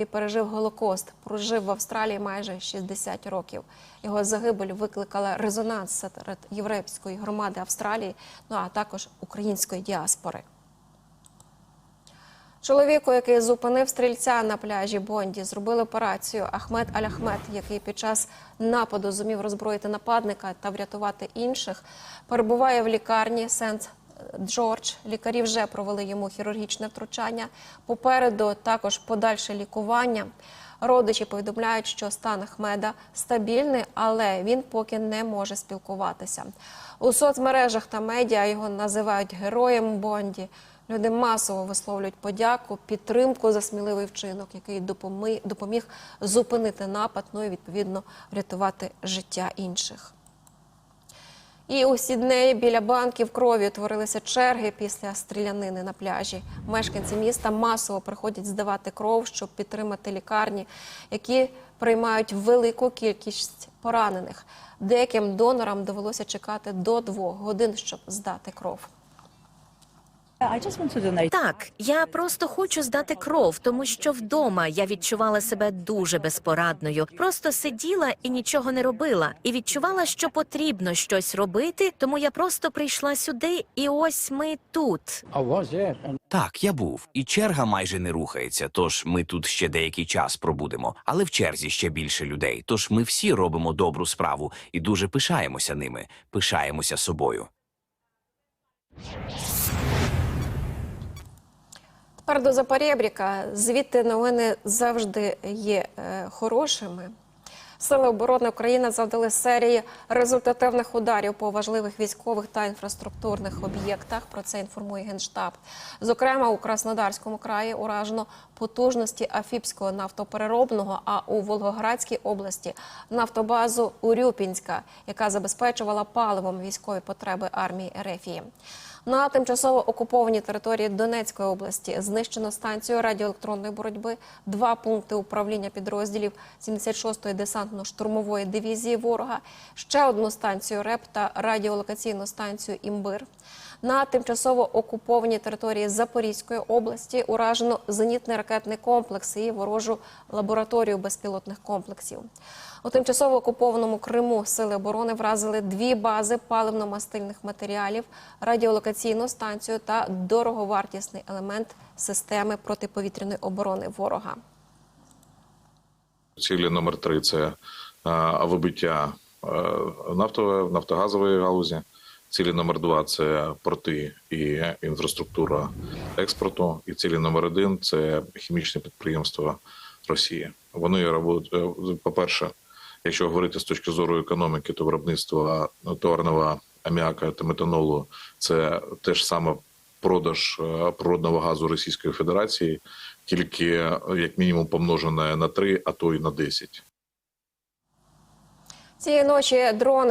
і пережив Голокост, прожив в Австралії майже 60 років. Його загибель викликала резонанс серед єврейської громади Австралії, ну а також української діаспори. Чоловіку, який зупинив стрільця на пляжі Бонді, зробили операцію Ахмед Аль-Ахмед, який під час нападу зумів роззброїти нападника та врятувати інших, перебуває в лікарні Сент Джордж. Лікарі вже провели йому хірургічне втручання. Попереду також подальше лікування. Родичі повідомляють, що стан Ахмеда стабільний, але він поки не може спілкуватися. У соцмережах та медіа його називають героєм Бонді. Люди масово висловлюють подяку, підтримку за сміливий вчинок, який допоміг зупинити напад, ну і відповідно врятувати життя інших. І у Сіднеї біля банків крові утворилися черги після стрілянини на пляжі. Мешканці міста масово приходять здавати кров, щоб підтримати лікарні, які приймають велику кількість поранених. Деяким донорам довелося чекати до двох годин, щоб здати кров. Так, я просто хочу здати кров, тому що вдома я відчувала себе дуже безпорадною. Просто сиділа і нічого не робила, і відчувала, що потрібно щось робити. Тому я просто прийшла сюди, і ось ми тут. Так, я був, і черга майже не рухається. Тож ми тут ще деякий час пробудемо. Але в черзі ще більше людей. Тож ми всі робимо добру справу і дуже пишаємося ними, пишаємося собою. Тепер до Запорєбріка. Звідти новини завжди є е, хорошими. Сили оборони України завдали серії результативних ударів по важливих військових та інфраструктурних об'єктах. Про це інформує Генштаб. Зокрема, у Краснодарському краї уражено потужності Афіпського нафтопереробного, а у Волгоградській області нафтобазу Урюпінська, яка забезпечувала паливом військові потреби армії Ерефії. На тимчасово окупованій території Донецької області знищено станцію радіоелектронної боротьби, два пункти управління підрозділів 76-ї десантно-штурмової дивізії ворога, ще одну станцію РЕП та радіолокаційну станцію Імбир. На тимчасово окупованій території Запорізької області уражено зенітний ракетний комплекс і ворожу лабораторію безпілотних комплексів. У тимчасово окупованому Криму сили оборони вразили дві бази паливно-мастильних матеріалів, радіолокаційну станцію та дороговартісний елемент системи протиповітряної оборони ворога. Цілі номер три це вибиття е, нафтової, нафтогазової галузі. Цілі номер два це порти і інфраструктура експорту. І цілі номер один це хімічне підприємство Росії. Вони робуть, е, по-перше, якщо говорити з точки зору економіки, то виробництво товарного аміака та метанолу це теж саме продаж е, природного газу Російської Федерації, тільки е, як мінімум помножене на 3, а то й на 10. Цієї ночі дрони